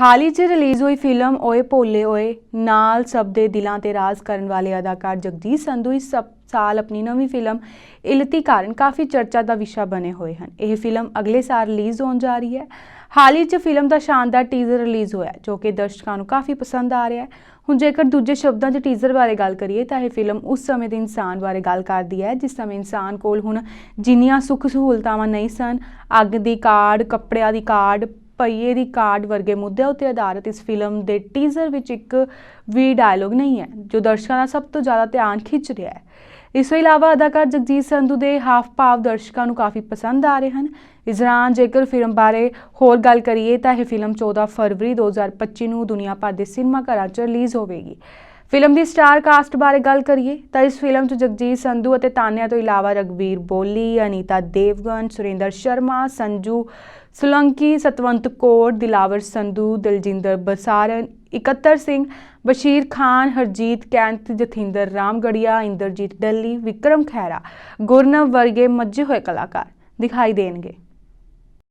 ਹਾਲ ਹੀ 'ਚ ਰਿਲੀਜ਼ ਹੋਈ ਫਿਲਮ ਓਏ ਭੋਲੇ ਓਏ ਨਾਲ ਸਭ ਦੇ ਦਿਲਾਂ ਤੇ ਰਾਜ ਕਰਨ ਵਾਲੇ ਅਦਾਕਾਰ ਜਗਜੀਤ ਸੰਧੂ ਇਸ ਸਪ- ਸਾਲ ਆਪਣੀ ਨਵੀਂ ਫਿਲਮ ਇਲਤੀ ਕਾਰਨ ਕਾਫੀ ਚਰਚਾ ਦਾ ਵਿਸ਼ਾ ਬਣੇ ਹੋਏ ਹਨ। ਇਹ ਫਿਲਮ ਅਗਲੇ ਸਾਲ ਰਿਲੀਜ਼ ਹੋਣ ਜਾ ਰਹੀ ਹੈ। ਹਾਲ ਹੀ 'ਚ ਫਿਲਮ ਦਾ ਸ਼ਾਨਦਾਰ ਟੀਜ਼ਰ ਰਿਲੀਜ਼ ਹੋਇਆ ਜੋ ਕਿ ਦਰਸ਼ਕਾਂ ਨੂੰ ਕਾਫੀ ਪਸੰਦ ਆ ਰਿਹਾ ਹੈ। ਹੁਣ ਜੇਕਰ ਦੂਜੇ ਸ਼ਬਦਾਂ 'ਚ ਟੀਜ਼ਰ ਬਾਰੇ ਗੱਲ ਕਰੀਏ ਤਾਂ ਇਹ ਫਿਲਮ ਉਸ ਸਮੇਂ ਦੇ ਇਨਸਾਨ ਬਾਰੇ ਗੱਲ ਕਰਦੀ ਹੈ, ਜਿਸ ਸਮੇਂ ਇਨਸਾਨ ਕੋਲ ਹੁਣ ਜਿੰਨੀਆਂ ਸੁੱਖ ਸਹੂਲਤਾਵਾਂ ਨਹੀਂ ਸਨ, ਅੱਗ ਦੀ ਕਾਰਡ ਕੱਪੜਿਆਂ ਦੀ ਕਾਰਡ ਪਈਏ ਦੀ ਕਾਰਡ ਵਰਗੇ ਮੁੱਦਿਆਂ ਉੱਤੇ ਆਧਾਰਿਤ ਇਸ ਫਿਲਮ ਦੇ ਟੀਜ਼ਰ ਵਿੱਚ ਇੱਕ ਵੀ ਡਾਇਲੋਗ ਨਹੀਂ ਹੈ, ਜੋ ਦਰਸ਼ਕਾਂ ਦਾ ਸਭ ਤੋਂ ਜ਼ਿਆਦਾ ਧਿਆਨ ਖਿੱਚ ਰਿਹਾ ਹੈ। ਇਸ ਤੋਂ ਇਲਾਵਾ ਅਦਾਕਾਰ ਜਗਜੀਤ ਸੰਧੂ ਦੇ ਹਾਫ ਭਾਵ ਦਰਸ਼ਕਾਂ ਨੂੰ ਕਾਫੀ ਪਸੰਦ ਆ ਰਹੇ ਹਨ। ਇਸ ਦੌਰਾਨ ਜੇਕਰ ਫਿਲਮ ਬਾਰੇ ਹੋਰ ਗੱਲ ਕਰੀਏ ਤਾਂ ਇਹ ਫਿਲਮ 14 ਫਰਵਰੀ 2025 ਨੂੰ ਦੁਨੀਆ ਭਰ ਦੇ ਸਿਨੇਮਾ ਘਰਾਂ 'ਚ ਰਿਲੀਜ਼ ਹੋਵੇਗੀ। ਫਿਲਮ ਦੀ ਸਟਾਰ ਕਾਸਟ ਬਾਰੇ ਗੱਲ ਕਰੀਏ ਤਾਂ ਇਸ ਫਿਲਮ 'ਚ ਜਗਜੀਤ ਸੰਧੂ ਅਤੇ ਤਾਨਿਆ ਤੋਂ ਇਲਾਵਾ ਰਗਵੀਰ ਬੋਲੀ, ਅਨੀਤਾ ਦੇਵਗਨ, ਸੁਰਿੰਦਰ ਸ਼ਰਮਾ, ਸੰਜੂ ਸੁਲੰਕੀ, ਸਤਵੰਤ ਕੌਰ, ਦਿਲਾਵਰ ਸੰਧੂ, ਦਿਲਜਿੰਦਰ ਬਸਾਰਨ, ਇਕੱਤਰ ਸਿੰਘ, ਬਸ਼ੀਰ ਖਾਨ, ਹਰਜੀਤ ਕੈਂਤ ਜਥਿੰਦਰ ਰਾਮਗੜੀਆ, ਇੰਦਰਜੀਤ ਡੱਲੀ, ਵਿਕਰਮ ਖਹਿਰਾ, ਗੁਰਨਵ ਵਰਗੇ ਮੱਝੇ ਹੋਏ ਕਲਾਕਾਰ ਦਿਖਾਈ ਦੇਣਗੇ।